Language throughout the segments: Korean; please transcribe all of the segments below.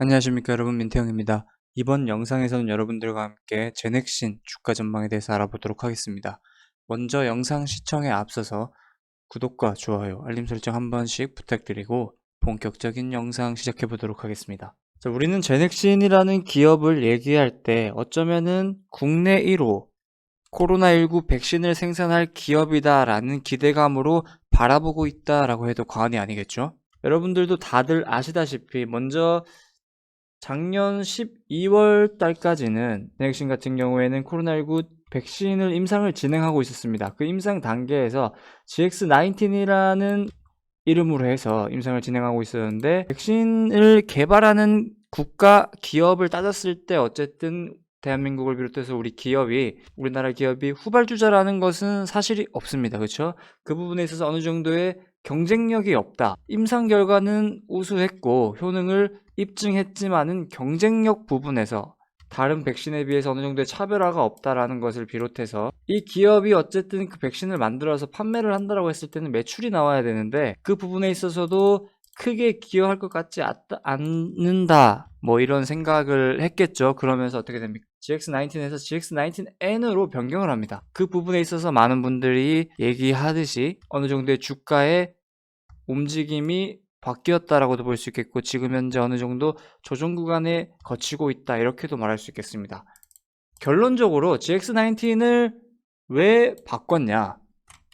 안녕하십니까 여러분 민태형입니다. 이번 영상에서는 여러분들과 함께 제넥신 주가 전망에 대해서 알아보도록 하겠습니다. 먼저 영상 시청에 앞서서 구독과 좋아요, 알림 설정 한 번씩 부탁드리고 본격적인 영상 시작해 보도록 하겠습니다. 자, 우리는 제넥신이라는 기업을 얘기할 때 어쩌면은 국내 1호 코로나19 백신을 생산할 기업이다라는 기대감으로 바라보고 있다라고 해도 과언이 아니겠죠? 여러분들도 다들 아시다시피 먼저 작년 12월 달까지는 제넥신 같은 경우에는 코로나19 백신을 임상을 진행하고 있었습니다. 그 임상 단계에서 GX19이라는 이름으로 해서 임상을 진행하고 있었는데 백신을 개발하는 국가 기업을 따졌을 때 어쨌든 대한민국을 비롯해서 우리 기업이 우리나라 기업이 후발주자라는 것은 사실이 없습니다. 그렇죠? 그 부분에 있어서 어느 정도의 경쟁력이 없다. 임상 결과는 우수했고 효능을 입증했지만은 경쟁력 부분에서 다른 백신에 비해서 어느 정도의 차별화가 없다라는 것을 비롯해서 이 기업이 어쨌든 그 백신을 만들어서 판매를 한다라고 했을 때는 매출이 나와야 되는데 그 부분에 있어서도 크게 기여할 것 같지 않는다. 뭐 이런 생각을 했겠죠. 그러면서 어떻게 됩니까 GX19에서 GX19N으로 변경을 합니다 그 부분에 있어서 많은 분들이 얘기하듯이 어느 정도의 주가의 움직임이 바뀌었다라고도 볼 수 있겠고 지금 현재 어느 정도 조정 구간에 거치고 있다 이렇게도 말할 수 있겠습니다. 결론적으로 GX19을 왜 바꿨냐?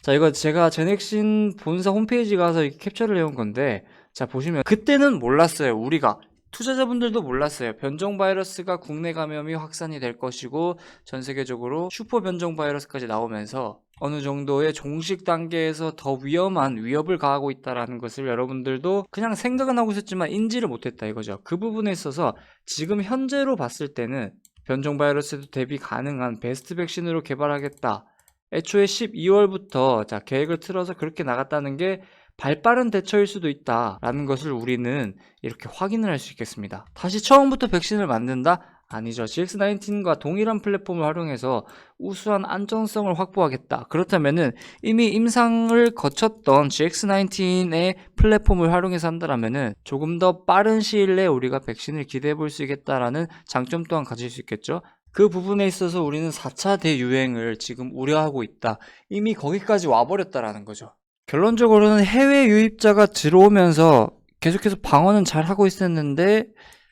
자 이거 제가 제넥신 본사 홈페이지 가서 캡처를 해온 건데 자 보시면 그때는 몰랐어요 우리가 투자자분들도 몰랐어요 변종 바이러스가 국내 감염이 확산이 될 것이고 전 세계적으로 슈퍼 변종 바이러스까지 나오면서 어느 정도의 종식 단계에서 더 위험한 위협을 가하고 있다라는 것을 여러분들도 그냥 생각은 하고 있었지만 인지를 못했다 이거죠. 그 부분에 있어서 지금 현재로 봤을 때는 변종 바이러스에도 대비 가능한 베스트 백신으로 개발하겠다. 애초에 12월부터 자 계획을 틀어서 그렇게 나갔다는 게 발빠른 대처일 수도 있다라는 것을 우리는 이렇게 확인을 할 수 있겠습니다. 다시 처음부터 백신을 만든다? 아니죠. GX19과 동일한 플랫폼을 활용해서 우수한 안정성을 확보하겠다. 그렇다면은 이미 임상을 거쳤던 GX19의 플랫폼을 활용해서 한다라면은 조금 더 빠른 시일 내에 우리가 백신을 기대해 볼 수 있겠다라는 장점 또한 가질 수 있겠죠. 그 부분에 있어서 우리는 4차 대유행을 지금 우려하고 있다. 이미 거기까지 와버렸다라는 거죠. 결론적으로는 해외 유입자가 들어오면서 계속해서 방어는 잘 하고 있었는데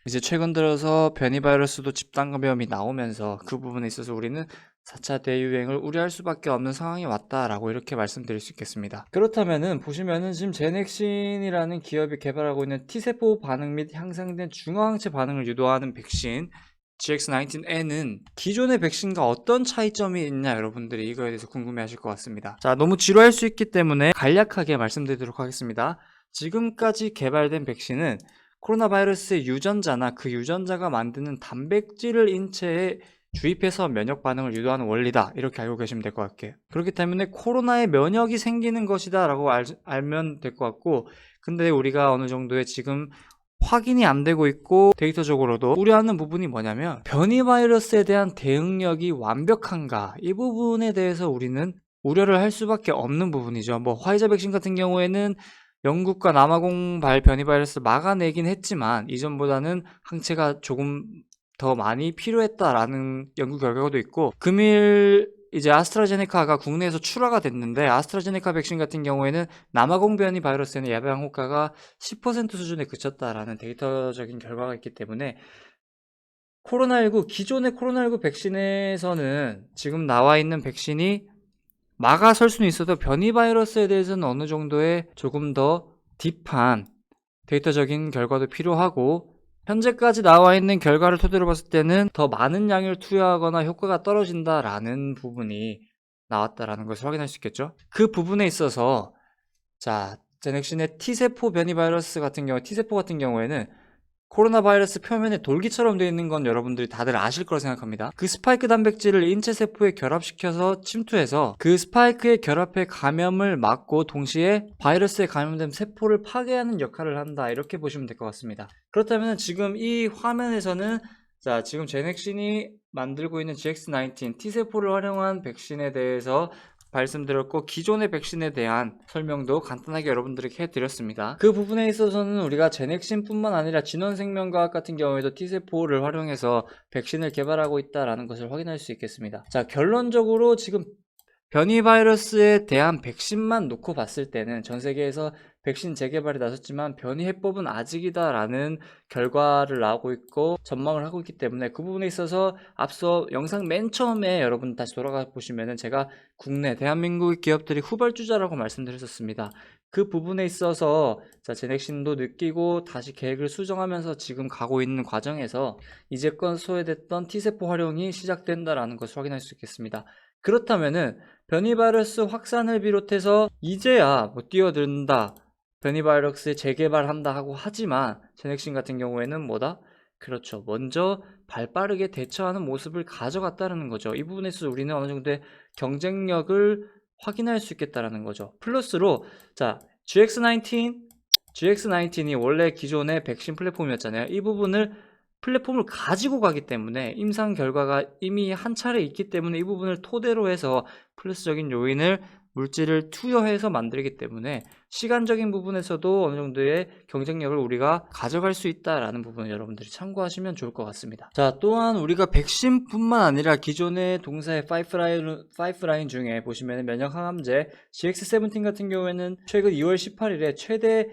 이제 최근 들어서 변이 바이러스도 집단 감염이 나오면서 그 부분에 있어서 우리는 4차 대유행을 우려할 수밖에 없는 상황이 왔다라고 이렇게 말씀드릴 수 있겠습니다. 그렇다면은 보시면은 지금 제넥신이라는 기업이 개발하고 있는 T세포 반응 및 향상된 중화항체 반응을 유도하는 백신 GX19N은 기존의 백신과 어떤 차이점이 있냐 여러분들이 이거에 대해서 궁금해 하실 것 같습니다. 자, 너무 지루할 수 있기 때문에 간략하게 말씀드리도록 하겠습니다. 지금까지 개발된 백신은 코로나 바이러스의 유전자나 그 유전자가 만드는 단백질을 인체에 주입해서 면역 반응을 유도하는 원리다. 이렇게 알고 계시면 될 것 같아요. 그렇기 때문에 코로나에 면역이 생기는 것이다 라고 알, 알면 될 것 같고 근데 우리가 어느 정도의 지금 확인이 안 되고 있고 데이터적으로도 우려하는 부분이 뭐냐면 변이 바이러스에 대한 대응력이 완벽한가 이 부분에 대해서 우리는 우려를 할 수밖에 없는 부분이죠. 뭐 화이자 백신 같은 경우에는 영국과 남아공 발 변이 바이러스를 막아내긴 했지만 이전보다는 항체가 조금 더 많이 필요했다라는 연구 결과도 있고 금일 이제 아스트라제네카가 국내에서 출하가 됐는데 아스트라제네카 백신 같은 경우에는 남아공 변이 바이러스에는 예방 효과가 10% 수준에 그쳤다라는 데이터적인 결과가 있기 때문에 코로나19 기존의 코로나19 백신에서는 지금 나와 있는 백신이 막아설 수는 있어도 변이 바이러스에 대해서는 어느 정도의 조금 더 딥한 데이터적인 결과도 필요하고 현재까지 나와 있는 결과를 토대로 봤을 때는 더 많은 양을 투여하거나 효과가 떨어진다라는 부분이 나왔다라는 것을 확인할 수 있겠죠. 그 부분에 있어서 자 제넥신의 T세포 변이 바이러스 같은 경우 T세포 같은 경우에는 코로나 바이러스 표면에 돌기처럼 되어 있는 건 여러분들이 다들 아실 거라 생각합니다. 그 스파이크 단백질을 인체 세포에 결합시켜서 침투해서 그 스파이크의 결합해 감염을 막고 동시에 바이러스에 감염된 세포를 파괴하는 역할을 한다. 이렇게 보시면 될 것 같습니다. 그렇다면 지금 이 화면에서는 자, 지금 제넥신이 만들고 있는 GX19 T세포를 활용한 백신에 대해서 말씀드렸고 기존의 백신에 대한 설명도 간단하게 여러분들에게 해드렸습니다. 그 부분에 있어서는 우리가 제넥신뿐만 아니라 진원생명과학 같은 경우에도 T세포를 활용해서 백신을 개발하고 있다라는 것을 확인할 수 있겠습니다. 자 결론적으로 지금 변이 바이러스에 대한 백신만 놓고 봤을 때는 전 세계에서 백신 재개발이 나섰지만 변이 해법은 아직이다라는 결과를 나오고 있고 전망을 하고 있기 때문에 그 부분에 있어서 앞서 영상 맨 처음에 여러분 다시 돌아가 보시면은 제가 국내 대한민국 기업들이 후발주자라고 말씀드렸었습니다. 그 부분에 있어서 자 제넥신도 느끼고 다시 계획을 수정하면서 지금 가고 있는 과정에서 이제껏 소외됐던 T세포 활용이 시작된다라는 것을 확인할 수 있겠습니다. 그렇다면은 변이 바이러스 확산을 비롯해서 이제야 뭐 뛰어든다 변이 바이러스 재개발한다 하고 하지만 제넥신 같은 경우에는 뭐다? 그렇죠. 먼저 발빠르게 대처하는 모습을 가져갔다는 거죠. 이 부분에서 우리는 어느 정도의 경쟁력을 확인할 수 있겠다라는 거죠. 플러스로 자 GX19, GX19이 원래 기존의 백신 플랫폼이었잖아요. 이 부분을 플랫폼을 가지고 가기 때문에 임상 결과가 이미 한 차례 있기 때문에 이 부분을 토대로 해서 플러스적인 요인을 물질을 투여해서 만들기 때문에 시간적인 부분에서도 어느 정도의 경쟁력을 우리가 가져갈 수 있다라는 부분을 여러분들이 참고하시면 좋을 것 같습니다. 자, 또한 우리가 백신뿐만 아니라 기존의 동사의 5라인, 5라인 중에 보시면 면역 항암제 GX17 같은 경우에는 최근 2월 18일에 최대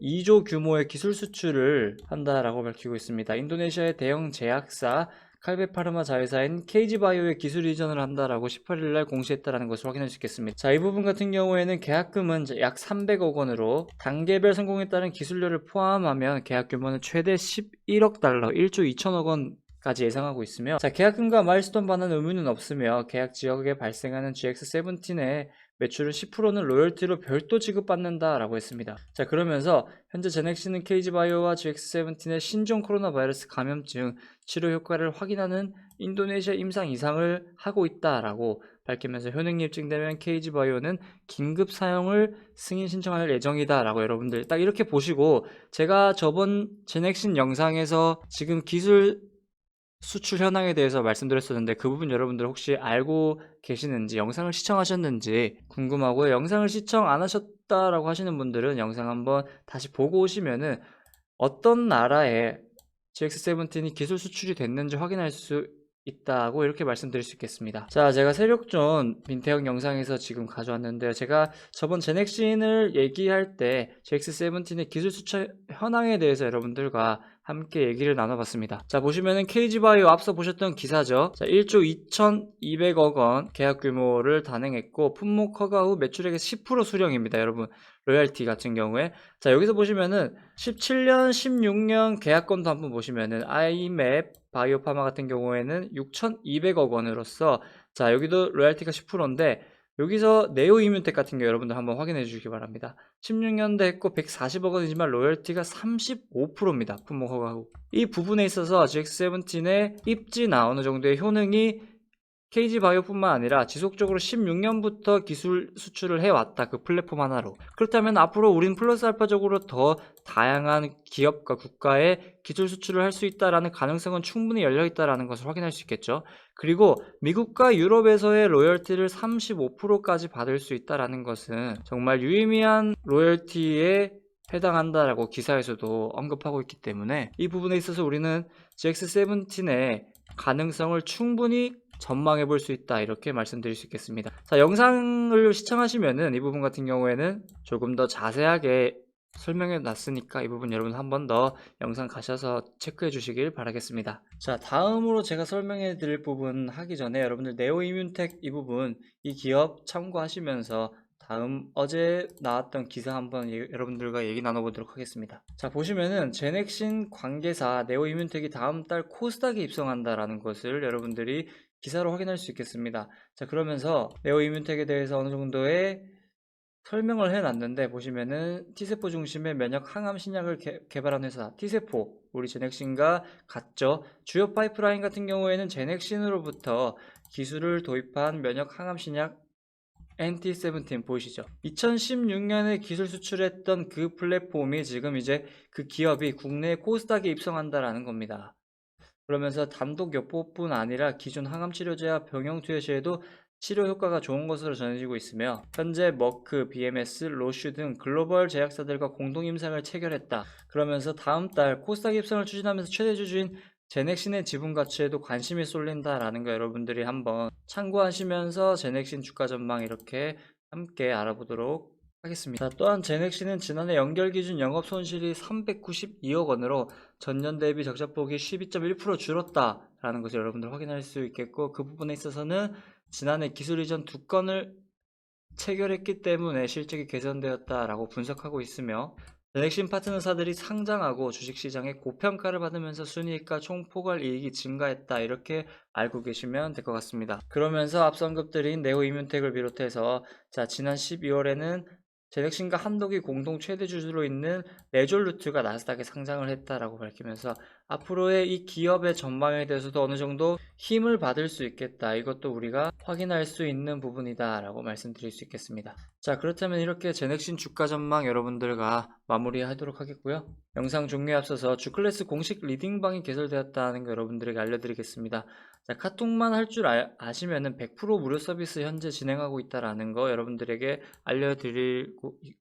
2조 규모의 기술 수출을 한다라고 밝히고 있습니다. 인도네시아의 대형 제약사 칼베파르마 자회사인 KG바이오의 기술 이전을 한다라고 18일날 공시했다라는 것을 확인할 수 있겠습니다. 자, 이 부분 같은 경우에는 계약금은 약 300억 원으로 단계별 성공에 따른 기술료를 포함하면 계약 규모는 최대 11억 달러, 1조 2천억 원 까지 예상하고 있으며 자 계약금과 마일스톤 반환 의무는 없으며 계약 지역에 발생하는 GX17의 매출은 10%는 로열티로 별도 지급받는다라고 했습니다. 자 그러면서 현재 제넥시는 케이지바이오와 GX17의 신종 코로나 바이러스 감염증 치료 효과를 확인하는 인도네시아 임상 이상을 하고 있다라고 밝히면서 효능이 입증되면 케이지 바이오는 긴급 사용을 승인 신청할 예정이다 라고 여러분들 딱 이렇게 보시고 제가 저번 제넥신 영상에서 지금 기술 수출 현황에 대해서 말씀드렸었는데 그 부분 여러분들 혹시 알고 계시는지 영상을 시청하셨는지 궁금하고요. 영상을 시청 안 하셨다라고 하시는 분들은 영상 한번 다시 보고 오시면은 어떤 나라에 GX17이 기술 수출이 됐는지 확인할 수 있다고 이렇게 말씀드릴 수 있겠습니다. 자, 제가 세력존 민태형 영상에서 지금 가져왔는데요. 제가 저번 제넥신을 얘기할 때 GX17의 기술 수출 현황에 대해서 여러분들과 함께 얘기를 나눠봤습니다. 자, 보시면은 KG바이오 앞서 보셨던 기사죠. 자, 1조 2,200억 원 계약 규모를 단행했고 품목 허가 후 매출액의 10% 수령입니다. 여러분, 로열티 같은 경우에. 자, 여기서 보시면은 17년, 16년 계약건도 한번 보시면은 아이맵 바이오파마 같은 경우에는 6,200억 원으로서 자, 여기도 로열티가 10%인데 여기서 네오 이뮤텍 같은 경우 여러분들 한번 확인해 주시기 바랍니다. 16년도 했고 140억 원이지만 로열티가 35%입니다. 품목 허가 후. 이 부분에 있어서 GX17의 입지나 어느 정도의 효능이 KG 바이오뿐만 아니라 지속적으로 16년부터 기술 수출을 해왔다. 그 플랫폼 하나로. 그렇다면 앞으로 우린 플러스 알파적으로 더 다양한 기업과 국가의 기술 수출을 할 수 있다라는 가능성은 충분히 열려 있다라는 것을 확인할 수 있겠죠. 그리고 미국과 유럽에서의 로열티를 35%까지 받을 수 있다라는 것은 정말 유의미한 로열티에 해당한다라고 기사에서도 언급하고 있기 때문에 이 부분에 있어서 우리는 GX17의 가능성을 충분히 전망해 볼 수 있다 이렇게 말씀드릴 수 있겠습니다 자 영상을 시청하시면은 이 부분 같은 경우에는 조금 더 자세하게 설명해 놨으니까 이 부분 여러분 한 번 더 영상 가셔서 체크해 주시길 바라겠습니다 자 다음으로 제가 설명해 드릴 부분 하기 전에 여러분들 네오이뮨텍 이 부분 이 기업 참고하시면서 다음 어제 나왔던 기사 한번 예- 여러분들과 얘기 나눠보도록 하겠습니다. 자 보시면은 제넥신 관계사 네오이뮨텍이 다음 달 코스닥에 입성한다라는 것을 여러분들이 기사로 확인할 수 있겠습니다. 자 그러면서 네오 이뮨텍에 대해서 어느 정도의 설명을 해놨는데 보시면은 T세포 중심의 면역 항암 신약을 개, 개발한 회사 T세포 우리 제넥신과 같죠. 주요 파이프라인 같은 경우에는 제넥신으로부터 기술을 도입한 면역 항암 신약 NT17 보이시죠? 2016년에 기술 수출했던 그 플랫폼이 지금 이제 그 기업이 국내 코스닥에 입성한다라는 겁니다. 그러면서 여포뿐 아니라 기존 항암 치료제와 병용 투여 시에도 치료 효과가 좋은 것으로 전해지고 있으며 현재 머크, BMS, 로슈 등 글로벌 제약사들과 공동 임상을 체결했다. 그러면서 다음 달 코스닥 입성을 추진하면서 최대 주주인 제넥신의 지분 가치에도 관심이 쏠린다라는 거 여러분들이 한번 참고하시면서 제넥신 주가 전망 이렇게 함께 알아보도록 하겠습니다. 자, 또한 제넥신은 지난해 연결 기준 영업 손실이 392억 원으로 전년 대비 적자폭이 12.1% 줄었다라는 것을 여러분들 확인할 수 있겠고 그 부분에 있어서는 지난해 기술 이전 두 건을 체결했기 때문에 실적이 개선되었다라고 분석하고 있으며 제넥신 파트너사들이 상장하고 주식시장에 고평가를 받으면서 순이익과 총포괄 이익이 증가했다 이렇게 알고 계시면 될 것 같습니다. 그러면서 언급드린 네오 이뮨텍을 비롯해서 자 지난 12월에는 제넥신과 한독이 공동 최대 주주로 있는 레졸루트가 나스닥에 상장을 했다라고 밝히면서 앞으로의 이 기업의 전망에 대해서도 어느 정도 힘을 받을 수 있겠다. 이것도 우리가 확인할 수 있는 부분이다 라고 말씀드릴 수 있겠습니다. 자, 그렇다면 이렇게 제넥신 주가 전망 여러분들과 마무리하도록 하겠고요. 영상 종료에 앞서서 주클래스 공식 리딩방이 개설되었다는 거 여러분들에게 알려드리겠습니다. 자, 카톡만 할 줄 아시면은 100% 무료 서비스 현재 진행하고 있다라는 거 여러분들에게 알려드리고 있-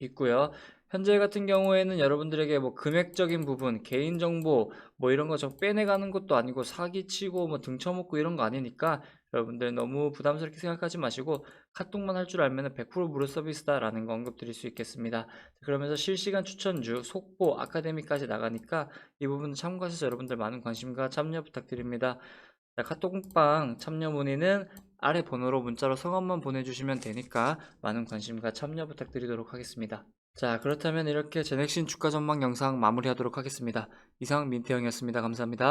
있고요. 현재 같은 경우에는 여러분들에게 뭐 금액적인 부분, 개인정보 뭐 이런 거좀 빼내가는 것도 아니고 사기치고 뭐 등쳐먹고 이런 거 아니니까 여러분들 너무 부담스럽게 생각하지 마시고 카톡만 할 줄 알면 100% 무료 서비스다라는 거 언급드릴 수 있겠습니다. 그러면서 실시간 추천주, 속보, 아카데미까지 나가니까 이 부분 참고하셔서 여러분들 많은 관심과 참여 부탁드립니다. 자, 카톡방 참여 문의는 아래 번호로 문자로 성함만 보내주시면 되니까 많은 관심과 참여 부탁드리도록 하겠습니다. 자, 그렇다면 이렇게 제넥신 주가 전망 영상 마무리하도록 하겠습니다. 이상 민태형이었습니다. 감사합니다.